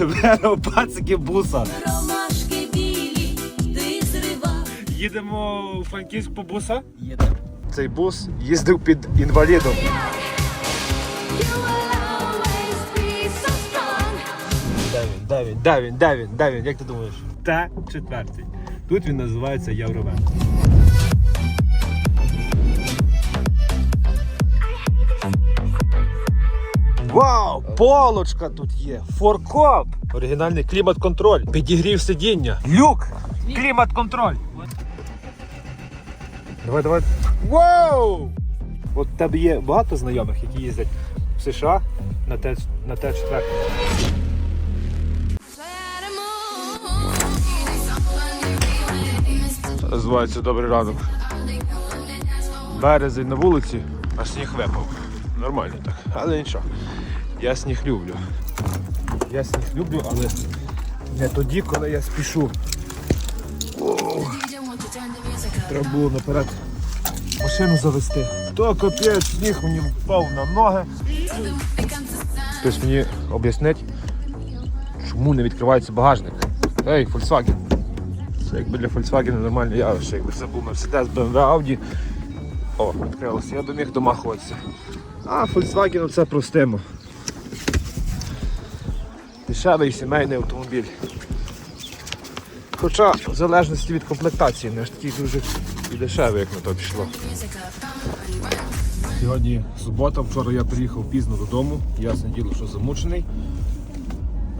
Вера, пацики буса. Ромашки білі, ти зривав. Їдемо у Франківськ по буса. Їдемо. Цей бус їздив під інвалідом. Де він, де він, де він, де він, де він, як ти думаєш? Т-4. Тут він називається Євровен. Вау! Полочка тут є! Форкоп! Оригінальний клімат-контроль. Підігрів сидіння. Люк! Клімат-контроль! Давай, давай. Вау! От в тебе є багато знайомих, які їздять в США на Т- на Т-4. Називається Добрий ранок. Березень на вулиці, а сніг випав. Нормально так. Але нічого. Я сніг люблю. Я сніг люблю, але не тоді, коли я спішу. Треба було наперед машину завести. То капець, сніг мені впав на ноги. Хтось мені об'яснить, чому не відкривається багажник. Ей, Volkswagen. Це якби для Volkswagen нормальне явище, якби це був Mercedes, BMW, Audi. О, відкрилося, я до них домахуватися. А Volkswagen це простимо. Дешевий сімейний автомобіль. Хоча в залежності від комплектації не ж такий дуже і дешевий, як на то пішло. Сьогодні субота, вчора я приїхав пізно додому, ясне діло, що замучений.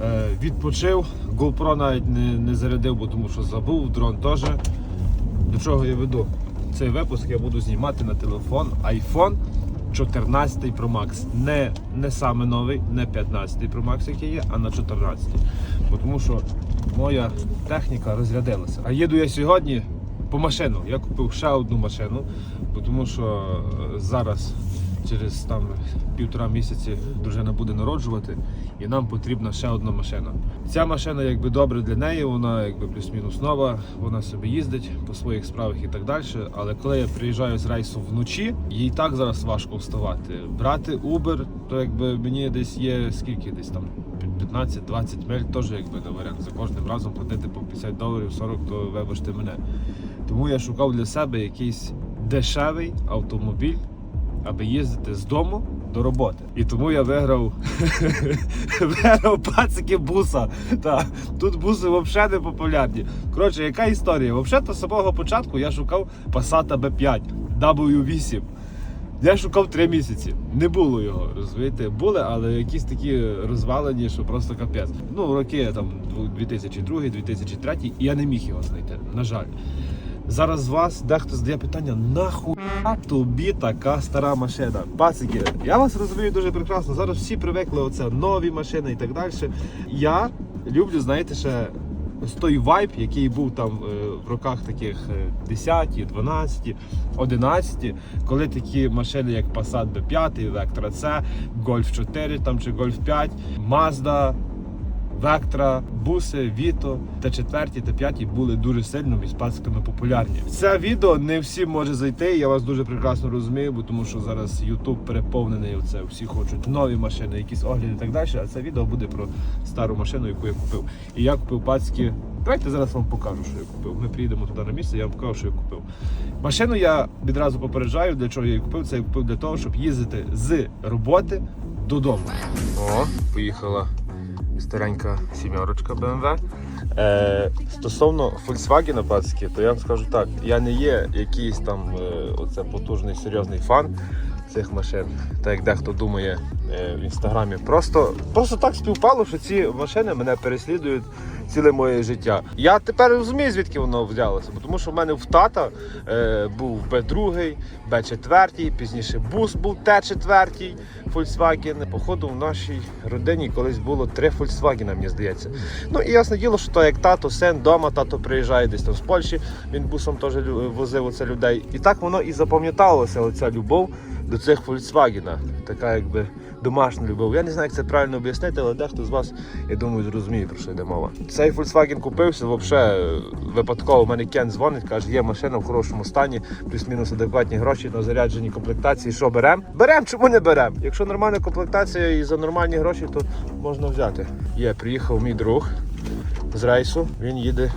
Е, відпочив, GoPro навіть не, не зарядив, бо тому що забув, дрон теж. До чого я веду? Цей випуск я буду знімати на телефон iPhone 14 Pro Max. Не, не саме новий, не 15 Pro Max, який є, а на 14. Бо тому що моя техніка розрядилася. А їду я сьогодні по машину. Я купив ще одну машину, бо тому що е, зараз через там півтора місяці дружина буде народжувати, і нам потрібна ще одна машина. Ця машина якби добре для неї, вона якби плюс-мінус нова, вона собі їздить по своїх справах і так далі. Але коли я приїжджаю з рейсу вночі, їй так зараз важко вставати. Брати Uber, то якби мені десь є скільки десь там 15-20 миль, теж якби не варіант. За кожним разом платити по 50 доларів 40, то вибачте мене. Тому я шукав для себе якийсь дешевий автомобіль, аби їздити з дому до роботи. І тому я виграв виграв пацики буса. Та, тут буси взагалі не популярні. Коротше, яка історія? Взагалі, з самого початку я шукав Passat B5 W8. Я шукав три місяці. Не було його, розумієте? Були, але якісь такі розвалені, що просто капець. Ну, роки там 2002, 2003, і я не міг його знайти. На жаль. Зараз з вас дехто задає питання, нахуя тобі така стара машина? Пацики, я вас розумію дуже прекрасно. Зараз всі привикли оце нові машини і так далі. Я люблю, знаєте, ще ось той вайб, який був там е, в роках таких е, 10, 12, 11, коли такі машини, як Passat B5, Vectra C, Golf 4 там, чи Golf 5, Mazda, Вектра, буси, Віто та четверті та п'яті були дуже сильно пациками популярні. Це відео не всім може зайти. Я вас дуже прекрасно розумію, бо тому що зараз YouTube переповнений. Оце всі хочуть нові машини, якісь огляди і так далі. А це відео буде про стару машину, яку я купив. І я купив пацькі. Давайте зараз вам покажу, що я купив. Ми приїдемо туди на місце, я вам покажу, що я купив. Машину я відразу попереджаю, для чого я її купив. Це я купив для того, щоб їздити з роботи додому. О, поїхала старенька сімерочка BMW. Е, стосовно Volkswagen пацки, то я вам скажу так, я не є якийсь там е, оце потужний серйозний фан цих машин, так як дехто думає е, в інстаграмі. Просто, просто так співпало, що ці машини мене переслідують ціле моє життя. Я тепер розумію, звідки воно взялося, бо тому що в мене в тата е, був Б2, Б4, пізніше бус був Т4, Volkswagen. Походу, в нашій родині колись було три Volkswagen, мені здається. Ну і ясне діло, що то як тато, син вдома, тато приїжджає десь там з Польщі, він бусом теж возив оце людей. І так воно і запам'яталося, оця любов до цих Volkswagen. Така якби домашня любов. Я не знаю, як це правильно об'яснити, але дехто з вас, я думаю, зрозуміє, про що йде мова. Цей Volkswagen купився, взагалі випадково. У мене Кен дзвонить, каже, є машина в хорошому стані, плюс-мінус адекватні гроші на зарядженій комплектації. Що беремо? Беремо, чому не беремо? Якщо нормальна комплектація і за нормальні гроші, то можна взяти. Є, приїхав мій друг з рейсу, він їде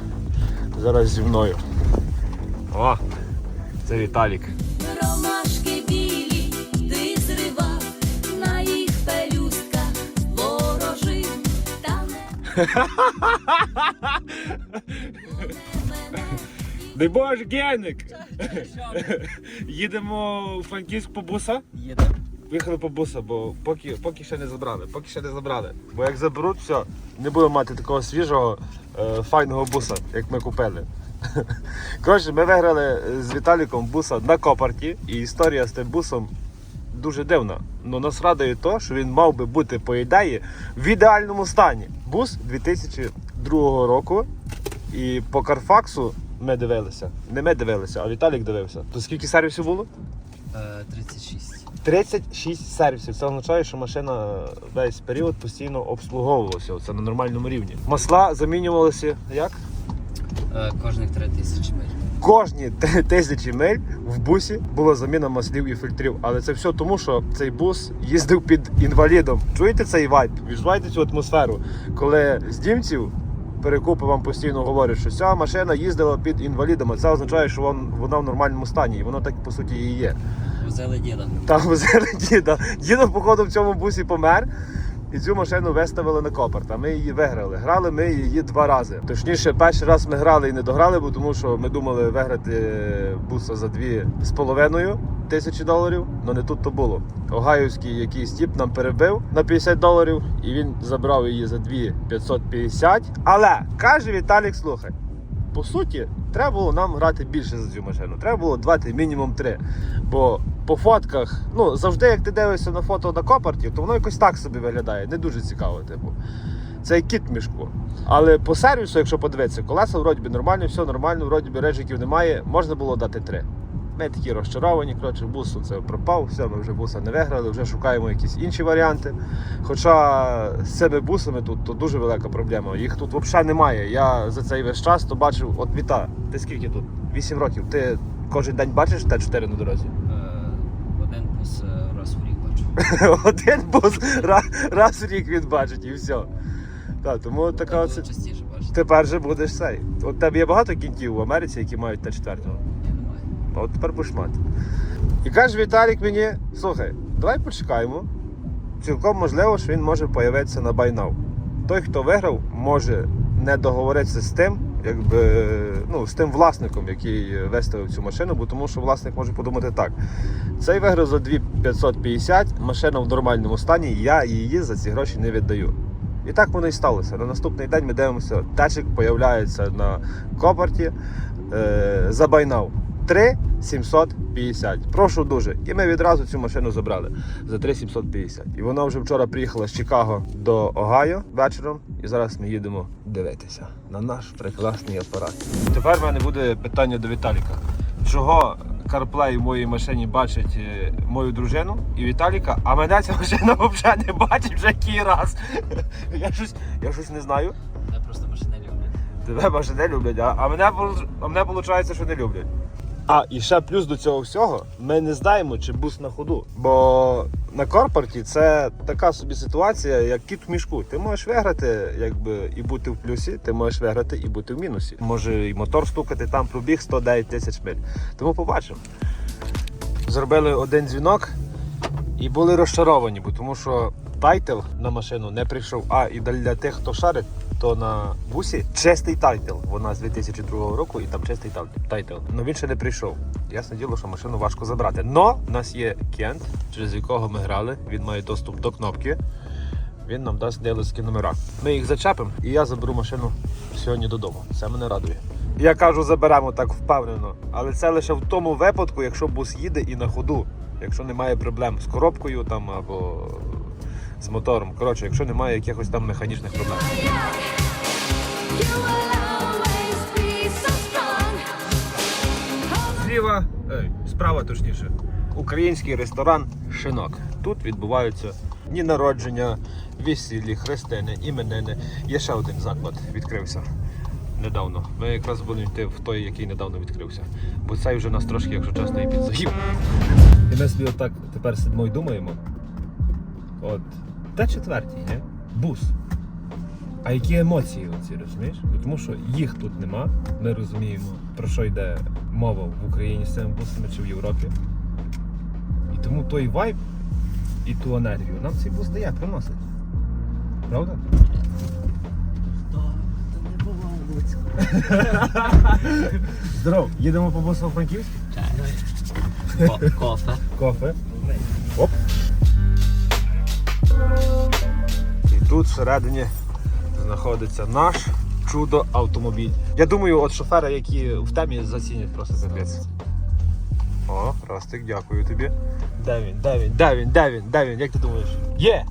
зараз зі мною. О, це Віталік. Дай Боже, Геник! Їдемо у Франківськ по буса. Їдемо. Виїхали по буса, бо поки, поки ще не забрали. Поки ще не забрали. Бо як заберуть, все, не будемо мати такого свіжого, е, файного буса, як ми купили. Коротше, ми виграли з Віталіком буса на Копарті, і історія з тим бусом дуже дивна. Ну нас радує то, що він мав би бути, по ідеї, в ідеальному стані. Бус 2002 року. І по Карфаксу ми дивилися. Не ми дивилися, а Віталік дивився. То скільки сервісів було? Е, 36. 36 сервісів. Це означає, що машина весь період постійно обслуговувалася. Це на нормальному рівні. Масла замінювалися як? Е, кожних 3 тисячі миль. Кожні тисячі миль в бусі була заміна маслів і фільтрів. Але це все тому, що цей бус їздив під інвалідом. Чуєте цей вайб? Відчуваєте цю атмосферу, коли з дімців перекупи вам постійно говорять, що ця машина їздила під інвалідом, а це означає, що вон- вона в нормальному стані, і воно так по суті і є. Взяли діда. Там возили діда. Дідо, походу, в цьому бусі помер. І цю машину виставили на копарт, а ми її виграли. Грали ми її два рази. Точніше, перший раз ми грали і не дограли, бо тому що ми думали виграти буса за дві з половиною тисячі доларів, але не тут то було. Огаївський якийсь тіп нам перебив на 50 доларів, і він забрав її за 2 550. Але каже Віталік, слухай. По суті, треба було нам грати більше за цю машину. Треба було давати мінімум три. Бо по фотках, ну завжди, як ти дивишся на фото на копарті, то воно якось так собі виглядає. Не дуже цікаво, типу. Це як кіт мішку. Але по сервісу, якщо подивитися, колеса вроді би нормально, все нормально, вроді би режиків немає, можна було дати три. Ми такі розчаровані, коротше, бусу це пропав, все, ми вже буса не виграли, вже шукаємо якісь інші варіанти. Хоча з цими бусами тут то дуже велика проблема. Їх тут взагалі немає. Я за цей весь час то бачив, от Віта, ти скільки тут? 8 років. Ти кожен день бачиш Т4 на дорозі? Е, один бус е, раз в рік бачу. Один бус раз, в рік він бачить і все. Так, тому така оце. частіше бачити. Тепер же будеш цей. От тебе є багато кінтів в Америці, які мають Т4. А от тепер будеш мати. І каже Віталік мені: слухай, давай почекаємо. Цілком можливо, що він може появитися на байнав. Той, хто виграв, може не договоритися з тим, якби ну, з тим власником, який виставив цю машину, бо тому що власник може подумати так. Цей виграв за 2550, машина в нормальному стані, я її за ці гроші не віддаю. І так воно і сталося. На наступний день ми дивимося, тачик появляється на копарті е, за байнав. 3 750. Прошу дуже. І ми відразу цю машину забрали за 3 750. І вона вже вчора приїхала з Чикаго до Огайо вечором. І зараз ми їдемо дивитися на наш прекрасний апарат. Тепер в мене буде питання до Віталіка. Чого CarPlay в моїй машині бачить е, мою дружину і Віталіка, а мене ця машина взагалі не бачить вже який раз. Я щось, я щось не знаю. Я просто машини люблю. Тебе машини люблять, а, а мене а мене виходить, що не люблять. А, і ще плюс до цього всього, ми не знаємо, чи бус на ходу. Бо на корпорті це така собі ситуація, як кіт в мішку. Ти можеш виграти, якби і бути в плюсі, ти можеш виграти і бути в мінусі. Може і мотор стукати, там пробіг 109 тисяч миль. Тому побачимо. Зробили один дзвінок і були розчаровані, бо тому що тайтл на машину не прийшов. А і для тих, хто шарить, то на бусі чистий тайтл. Вона з 2002 року і там чистий тайтл. Ну він ще не прийшов. Ясне діло, що машину важко забрати. Но в нас є Кент, через якого ми грали. Він має доступ до кнопки. Він нам дасть дилерські номера. Ми їх зачепимо, і я заберу машину сьогодні додому. Це мене радує. Я кажу, заберемо так впевнено, але це лише в тому випадку, якщо бус їде і на ходу, якщо немає проблем з коробкою там або з мотором. Коротше, якщо немає якихось там механічних проблем. Зліва, ей, справа точніше, український ресторан Шинок. Тут відбуваються Дні народження, весіллі, хрестини, іменини. Є ще один заклад відкрився недавно. Ми якраз будемо йти в той, який недавно відкрився. Бо цей вже нас трошки, якщо чесно, і підзаїв. І ми собі отак тепер сидимо і думаємо. От, де четвертій, ні? Бус. А які емоції оці, розумієш? Бо Тому що їх тут нема. Ми розуміємо, про що йде мова в Україні з цими бусами чи в Європі. І тому той вайб і ту енергію нам цей бус дає, приносить. Правда? Здоров, їдемо по бусу Франківськ? Кофе. Кофе. Тут всередині знаходиться наш чудо автомобіль. Я думаю, от шофери, які в темі зацінять просто капець. О, Ростик, дякую тобі. Де він? Де він? Де він? Де він? Де він? Як ти думаєш? Є!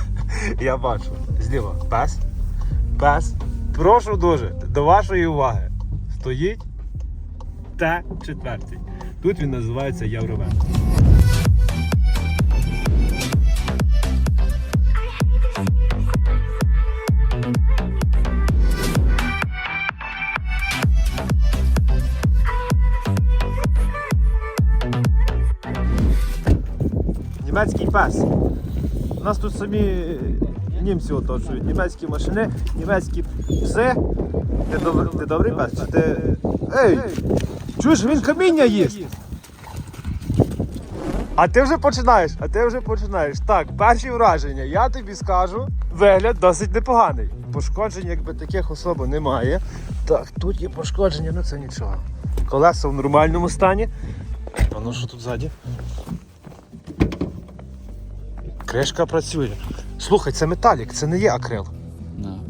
Я бачу. Зліва. Пес. Пес. Прошу дуже, до вашої уваги. Стоїть Т4. Тут він називається Євровен. Німецький пес. У нас тут самі німці оточують. Німецькі машини, німецькі пси. Ти, доб... ти добрий пес? Чи ти. Ей! Чуєш, він каміння їсть! А ти вже починаєш, а ти вже починаєш. Так, перші враження, я тобі скажу, вигляд досить непоганий. Пошкоджень, якби таких особо немає. Так, тут є пошкодження, ну це нічого. Колеса в нормальному стані. А ну що тут ззаді? Кришка працює. Слухай, це металік, це не є акрил.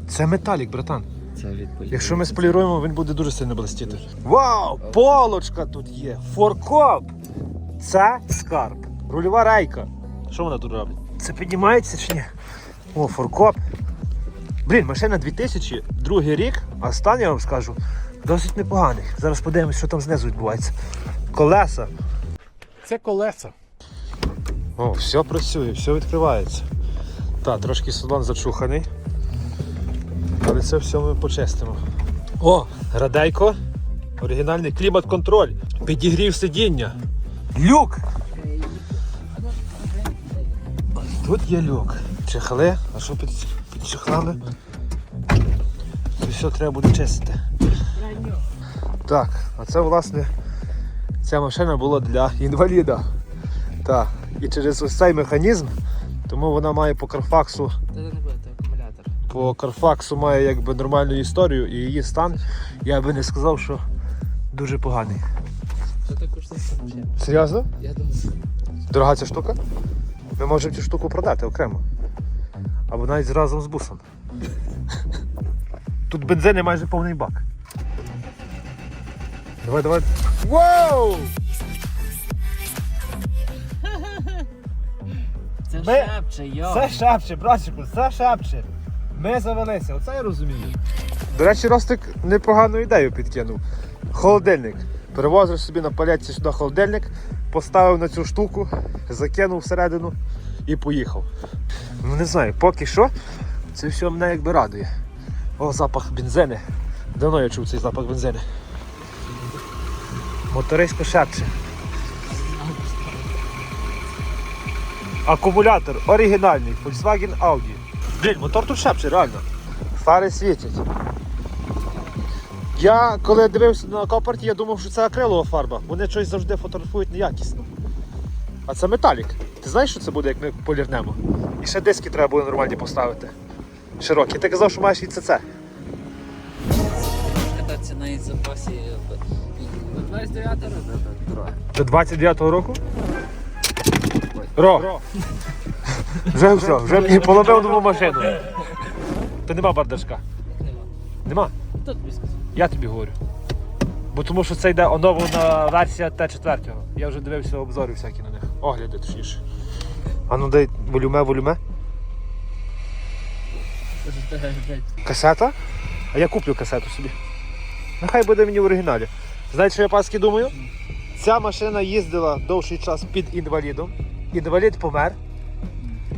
Це металік, братан. це відповідь. Якщо ми споліруємо, він буде дуже сильно блистіти. Вау! Полочка тут є! Форкоп! Це скарб. Рульова рейка. Що вона тут робить? Це піднімається чи ні? О, форкоп. Блін, машина 2000, другий рік, а стан, я вам скажу, досить непоганий. Зараз подивимось, що там знизу відбувається. Колеса. Це колеса. О, все працює, все відкривається. Так, трошки салон зачуханий. Але це все ми почистимо. О, радейко. Оригінальний клімат-контроль. Підігрів сидіння. Люк! Тут є люк. Чехли. А що під, під? Це все треба буде чистити. Так, а це власне ця машина була для інваліда. Так. І через ось цей механізм, тому вона має по Карфаксу, Це не буде, акумулятор. по Карфаксу має якби нормальну історію, і її стан, я би не сказав, що дуже поганий. Це також не. Серйозно? Я думаю, Дорога ця штука? Ми можемо цю штуку продати окремо. Або навіть разом з бусом. Тут бензини майже повний бак. Давай, давай. Вау! Ми- шепче, йо. Це шапче, братчику, це шапче. Ми завелися, оце я розумію. До речі, Ростик непогану ідею підкинув. Холодильник. Перевозиш собі на палетці сюди холодильник, поставив на цю штуку, закинув всередину і поїхав. Ну не знаю, поки що це все мене якби радує. О, запах бензини. Давно я чув цей запах бензини. Моторисько шепче. Акумулятор оригінальний, Volkswagen Audi. Блін, мотор тут шепче, реально. Фари світять. Я коли дивився на копарті, я думав, що це акрилова фарба. Вони щось завжди фотографують неякісно. А це металік. Ти знаєш, що це буде, як ми полірнемо? І ще диски треба буде нормальні поставити. Широкі. Ти казав, що маєш і ЦЦ. Кататися на запасі. До 29 року. До 29-го року? Ро. Вже все, вже мені поломив нову машину. То нема бардачка. Нема. Нема? Тут тобі сказав. Я тобі говорю. Бо тому що це йде оновлена версія Т4. Я вже дивився обзори всякі на них. Огляди точніше. А ну дай волюме, волюме. Касета? А я куплю касету собі. Нехай буде мені в оригіналі. Знаєте, що я паски думаю? Ця машина їздила довший час під інвалідом. Інвалід помер.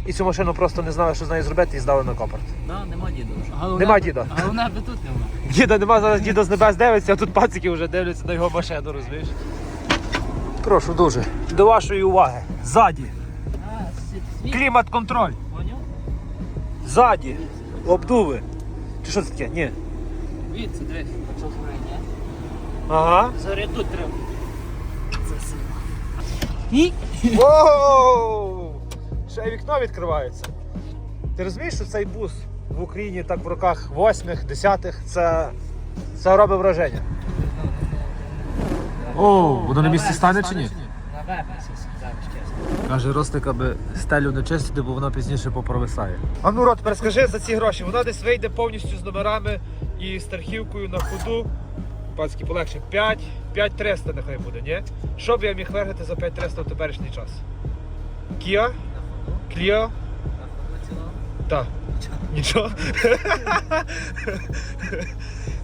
і цю машину просто не знали, що з нею зробити, і здали на копорт. Да, нема діда вже. Головне, Нема діда. Головне, аби тут нема. Діда нема, зараз діда з небес дивиться, а тут пацики вже дивляться на його машину, розумієш? Прошу дуже. До вашої уваги. Ззаді. Клімат-контроль. Поняв? Ззаді. Обдуви. Чи що це таке? Ні. Від, це дивись. Ага. Зорі тут треба. І? Воу! Ще й вікно відкривається. Ти розумієш, що цей бус в Україні так в роках 8-х, 10-х, це, це робить враження. О, воно на місці стане чи ні? Каже Ростик, аби стелю не чистити, бо вона пізніше попровисає. А ну рот, тепер скажи за ці гроші. Вона десь вийде повністю з номерами і з тархівкою на ходу. Пацьки полегше. 5, 5300 нехай буде, ні? Що б я міг виграти за 5300 в теперішній час? Ходу цілого. Так. Нічого.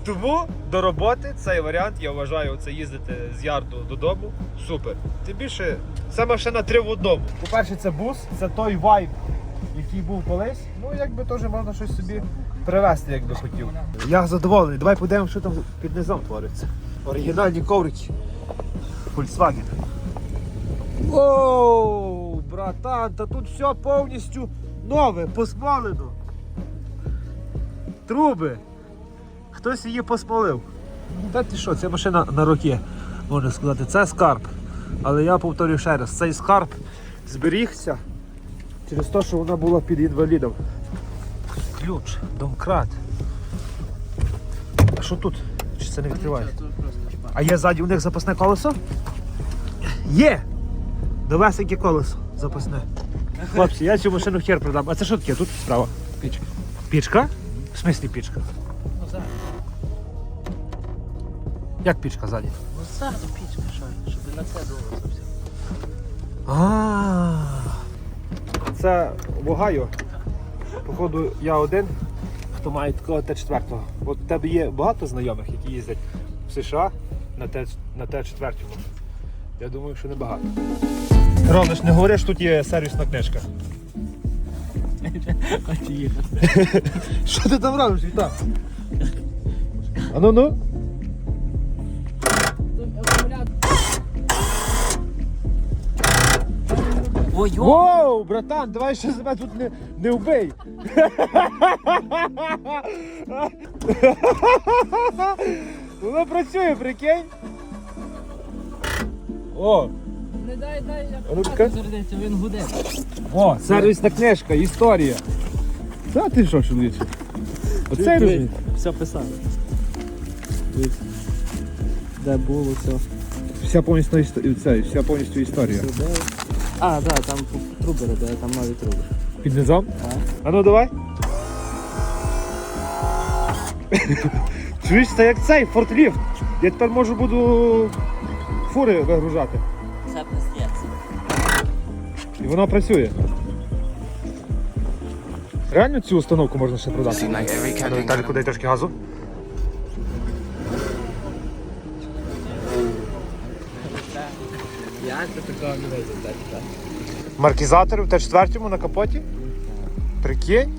Тому до роботи цей варіант, я вважаю, це їздити з ярду додому. Супер. Тим більше, це машина три в одному. По-перше, це бус, це той вайб, який був колись. Ну, якби теж можна щось собі привезти, як би хотів. Я задоволений. Давай подивимося, що там під низом твориться. Оригінальні коврики. Volkswagen. Воу, братан, та тут все повністю нове, посмолено. Труби. Хтось її посмолив. Та ти що, ця машина на роки, можна сказати, це скарб. Але я повторюю ще раз, цей скарб зберігся через те, що вона була під інвалідом. Ключ, домкрат. А що тут? Чи це не відкривається? А є ззаді у них запасне колесо? Є! Довесеньке колесо запасне. Хлопці, я цю машину хер продам. А це що таке? Тут справа. Пічка. Пічка? В смислі пічка? Ну, зараз. Як пічка ззаді? Ну, ззаду пічка, що, щоб на це було зовсім. А. Це в Огайо. Походу, я один, хто має такого Т4. От в тебе є багато знайомих, які їздять в США на Т на Т4. Я думаю, що небагато. Ромиш, не говориш, тут є сервісна книжка. Що ти там робиш, Віта? А ну ну. Воу, братан, давай ще себе тут не, не вбий. Воно працює, прикинь. О, Не дай, дай, я А ну, він гуде. о, сервісна книжка, історія. Та ти що, чоловіче? Оце розумієш? Все писали. Де було все. Вся повністю це, вся повністю історія. А, да, там труби робили, там нові труби. Під низом? А ну давай. Чуєш, це як цей фортліфт. Я тепер можу буду фури вигружати. Це пиздець. І воно працює. Реально цю установку можна ще продати. Ну, Віталіку, дай трошки газу. Як ти такого не вийде, так? Маркізатор в Т4 на капоті. Прикинь.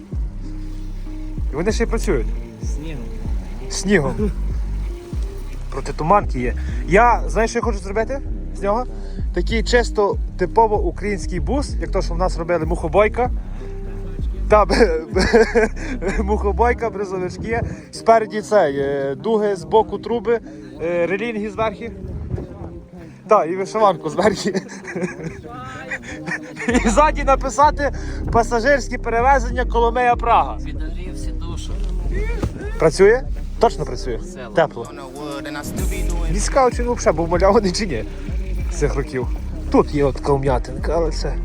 І вони ще й працюють. Снігом. Снігом. Проти туманки є. Я, знаєш, що я хочу зробити з нього? Такий чисто типово український бус, як то, що в нас робили мухобойка. Та, мухобойка, бризовички. Спереді цей, е, дуги з боку труби, е, релінги зверху. Так, і вишиванку зверху. І ззаді написати пасажирські перевезення Коломея Прага. Підогрів всі душу. Працює? Точно працює. Тепло. Цікаво, чи він взагалі був маляваний чи ні цих років. Тут є от калм'ятинка, але це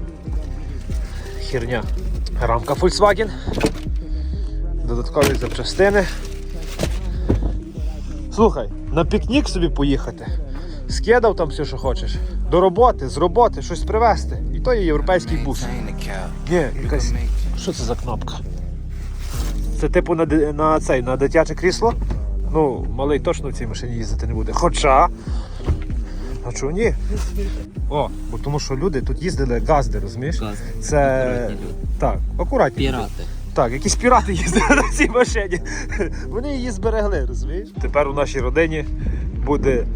херня. Рамка Volkswagen. Додаткові запчастини. Слухай, на пікнік собі поїхати. Скидав там все, що хочеш. До роботи, з роботи, щось привезти. І то є європейський бус. Ні, якась. Що це за кнопка? Це типу на, на цей, на дитяче крісло. Ну, малий точно в цій машині їздити не буде. Хоча А чого ні? О, бо тому що люди тут їздили газди, розумієш? Газди. Це так, акуратні. Пірати. Так, якісь пірати їздили на цій машині. Вони її зберегли, розумієш? Тепер у нашій родині буде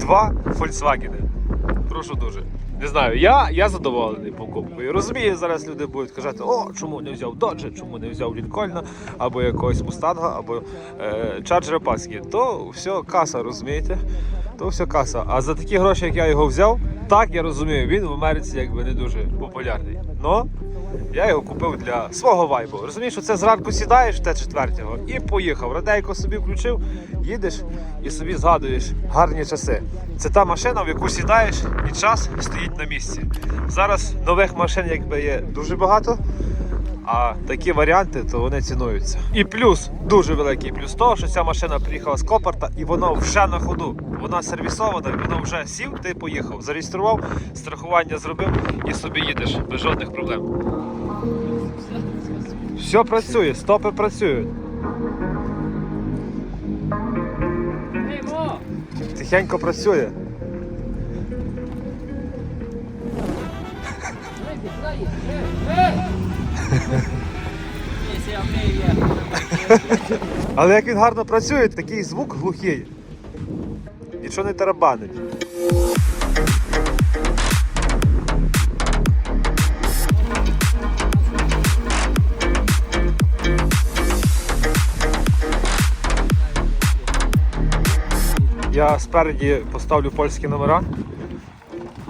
два Volkswagen. Прошу дуже. Не знаю, я, я задоволений покупкою. Розумію, зараз люди будуть казати, о, чому не взяв Доджа, чому не взяв Лінкольна, або якогось Мустанга, або е, Паскі. То все каса, розумієте? То все каса. А за такі гроші, як я його взяв, так я розумію, він в Америці якби не дуже популярний. Но я його купив для свого вайбу. Розумієш, що це зранку сідаєш в Т4 і поїхав. Радейко собі включив, їдеш і собі згадуєш гарні часи. Це та машина, в яку сідаєш, і час стоїть на місці. Зараз нових машин якби є дуже багато. А такі варіанти, то вони цінуються. І плюс, дуже великий плюс того, що ця машина приїхала з Копарта і вона вже на ходу. Вона сервісована, вона вже сів, ти поїхав. Зареєстрував, страхування зробив і собі їдеш без жодних проблем. Все працює, стопи працюють. Тихенько працює. Але як він гарно працює, такий звук глухий. Нічого не тарабанить. Я спереді поставлю польські номера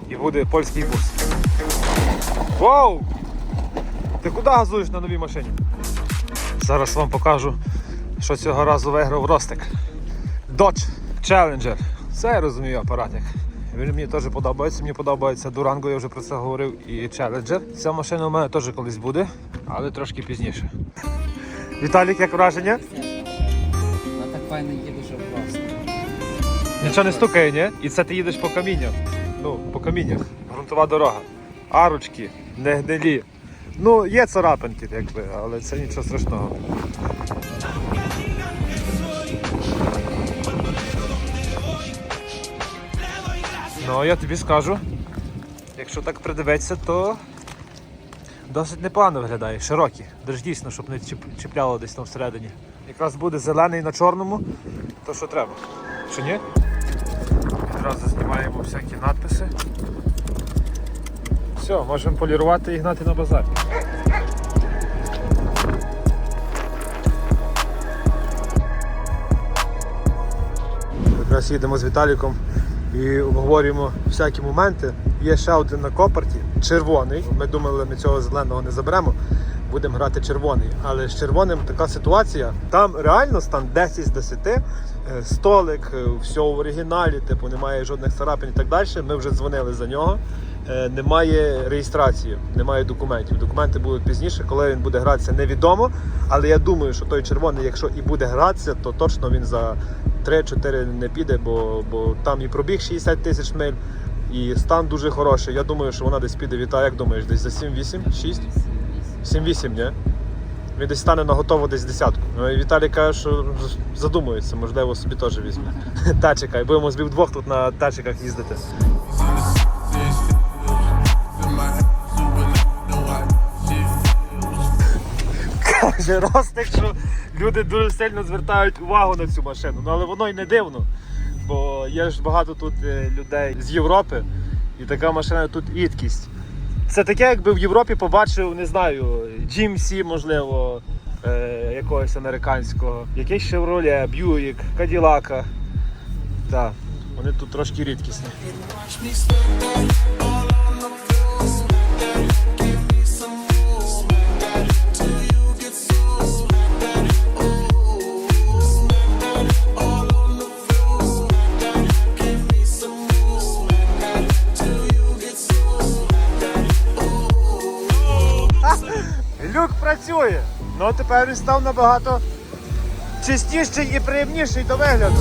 і буде польський бус. Вау! Ти куди газуєш на новій машині? Зараз вам покажу, що цього разу виграв Ростик. Dodge Challenger. Це я розумію апаратик. Він мені теж подобається. Мені подобається Durango, я вже про це говорив, і Challenger. Ця машина у мене теж колись буде, але трошки пізніше. Віталік, як враження? Вона так файно їде, що просто. Нічого не стукає, ні? І це ти їдеш по камінням. Ну, по каміннях. Грунтова дорога. Арочки, не гнилі. Ну, є царапинки, якби, але це нічого страшного. Ну, я тобі скажу, якщо так придивитися, то досить непогано виглядає, широкі. Даже дійсно, щоб не чіпляло десь там всередині. Якраз буде зелений на чорному, то що треба. Чи ні? Одразу знімаємо всякі надписи. Все, можемо полірувати і гнати на базар. Якраз їдемо з Віталіком і обговорюємо всякі моменти. Є ще один на копарті, червоний. Ми думали, ми цього зеленого не заберемо. Будемо грати червоний. Але з червоним така ситуація. Там реально стан 10 з 10. Е, Столик, е, все в оригіналі, типу немає жодних царапин і так далі. Ми вже дзвонили за нього. Е, Немає реєстрації, немає документів. Документи будуть пізніше, коли він буде гратися, невідомо. Але я думаю, що той червоний, якщо і буде гратися, то точно він за 3-4 не піде, бо, бо там і пробіг 60 тисяч миль, і стан дуже хороший. Я думаю, що вона десь піде Віта, як думаєш, десь за 7-8, 6? 7-8, ні? Він десь стане на готово десь десятку. Ну і Віталій каже, що задумується, можливо, собі теж візьме. Та чекай, будемо з двох тут на тачиках їздити. Каже Ростик, що люди дуже сильно звертають увагу на цю машину. Ну але воно й не дивно. Бо є ж багато тут е, людей з Європи, і така машина тут рідкість. Це таке, якби в Європі побачив, не знаю, GMC, можливо, е, якогось американського, якийсь Chevrolet, Buick, Cadillac. Так, вони тут трошки рідкісні. Ну тепер він став набагато чистіший і приємніший до вигляду.